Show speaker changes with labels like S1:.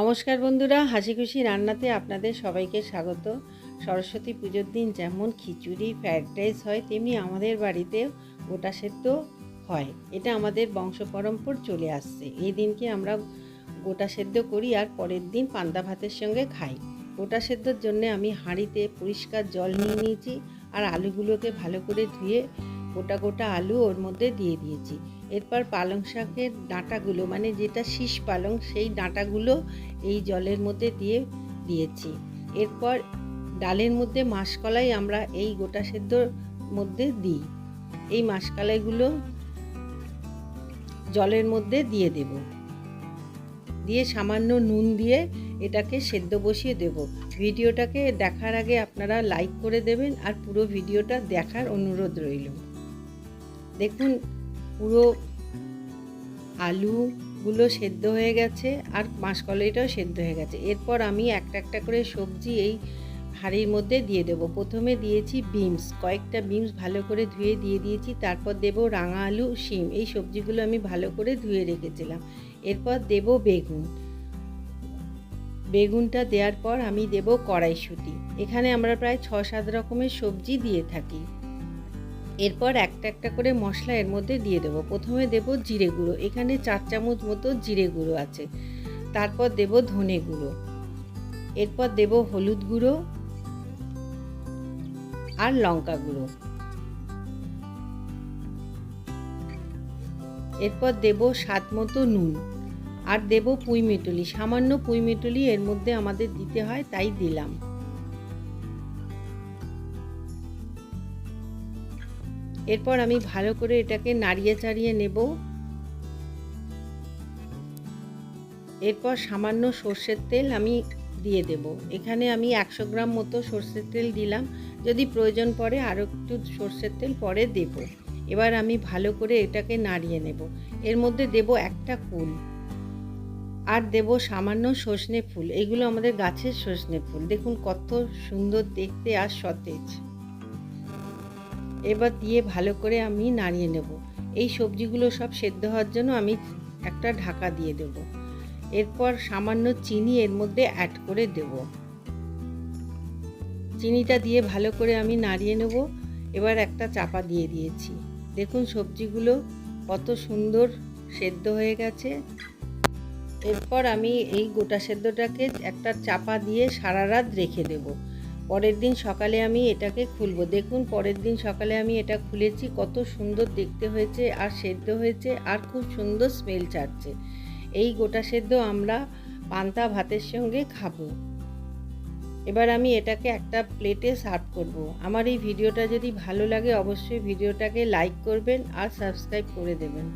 S1: নমস্কার বন্ধুরা, হাসি খুশি রান্নাতে আপনাদের সবাইকে স্বাগত। সরস্বতী পুজোর দিন যেমন খিচুড়ি, ফ্রায়েড রাইস হয়, তেমনি আমাদের বাড়িতে গোটা সেদ্ধ হয়। এটা আমাদের বংশ পরম্পর চলে আসছে। এই দিনকে আমরা গোটা সেদ্ধ করি আর পরের দিন পান্তা ভাতের সঙ্গে খাই। গোটা সেদ্ধর জন্য আমি হাঁড়িতে পরিষ্কার জল নিয়ে নিয়েছি আর আলুগুলোকে ভালো করে ধুয়ে গোটা গোটা আলু ওর মধ্যে দিয়ে দিয়েছি। এরপর পালং শাকের ডাঁটাগুলো মানে যেটা শীষ পালং, সেই ডাঁটাগুলো এই জলের মধ্যে দিয়ে দিয়েছি। এরপর ডালের মধ্যে মাসকলাই আমরা এই গোটা সেদ্ধর মধ্যে দিই। এই মাসকলাইগুলো জলের মধ্যে দিয়ে দেব। দিয়ে সামান্য নুন দিয়ে এটাকে সেদ্ধ বসিয়ে দেব। ভিডিওটাকে দেখার আগে আপনারা লাইক করে দেবেন আর পুরো ভিডিওটা দেখার অনুরোধ রইল। দেখুন, পুরো আলুগুলো সেদ্ধ হয়ে গেছে আর মাসকলাইটাও সেদ্ধ হয়ে গেছে। এরপর আমি একটা একটা করে সবজি এই হাঁড়ির মধ্যে দিয়ে দেবো। প্রথমে দিয়েছি বিমস কয়েকটা বিমস ভালো করে ধুয়ে দিয়ে দিয়েছি, তারপর দেব রাঙা আলু, শিম, এই সবজিগুলো আমি ভালো করে ধুয়ে রেখেছিলাম। এরপর দেব বেগুন। বেগুনটা দেওয়ার পর আমি দেব কড়াইশুঁটি। এখানে আমরা প্রায় ছ সাত রকমের সবজি দিয়ে থাকি। এরপর একটা একটা করে মশলা এর মধ্যে দিয়ে দেবো। প্রথমে দেব জিরে গুঁড়ো, এখানে চার চামচ মতো জিরে গুঁড়ো আছে। তারপর দেব ধনে গুঁড়ো। এরপর দেব হলুদ গুঁড়ো আর লঙ্কা গুঁড়ো। এরপর দেব স্বাদ মতো নুন আর দেব পুঁই মেটুলি। সামান্য পুঁই মেটুলি এর মধ্যে আমাদের দিতে হয়, তাই দিলাম। এরপর আমি ভালো করে এটাকে নাড়িয়ে চাড়িয়ে নেব। এরপর সামান্য সর্ষের তেল আমি দিয়ে দেব। এখানে আমি একশো গ্রাম মতো সর্ষের তেল দিলাম। যদি প্রয়োজন পড়ে আরও একটু সর্ষের তেল পরে দেব। এবার আমি ভালো করে এটাকে নাড়িয়ে নেব। এর মধ্যে দেব একটা ফুল। আর দেব সামান্য সজনে ফুল। এগুলো আমাদের গাছের সজনে ফুল। দেখুন কত সুন্দর দেখতে আর সতেজ। এবার দিয়ে ভালো করে আমি নাড়িয়ে নেব। এই সবজিগুলো সব সেদ্ধ হওয়ার জন্য আমি একটা ঢাকা দিয়ে দেব। এরপর সামান্য চিনি এর মধ্যে অ্যাড করে দেব। চিনিটা দিয়ে ভালো করে আমি নাড়িয়ে নেব। এবার একটা চাপা দিয়ে দিয়েছি। দেখুন সবজিগুলো কত সুন্দর সেদ্ধ হয়ে গেছে। এরপর আমি এই গোটা সেদ্ধটাকে একটা চাপা দিয়ে সারা রাত রেখে দেবো। পরের দিন সকালে আমি এটাকে খুলবো। দেখুন, পরের দিন সকালে আমি এটা খুলেছি, কত সুন্দর দেখতে হয়েছে, আর সেদ্ধ হয়েছে, আর খুব সুন্দর স্মেল ছাড়ছে। এই গোটা সেদ্ধ আমরা পান্তা ভাতের সঙ্গে খাব। এবার আমি এটাকে একটা প্লেটে সার্ভ করব। আমার এই ভিডিওটা যদি ভালো লাগে, অবশ্যই ভিডিওটাকে লাইক করবেন আর সাবস্ক্রাইব করে দেবেন।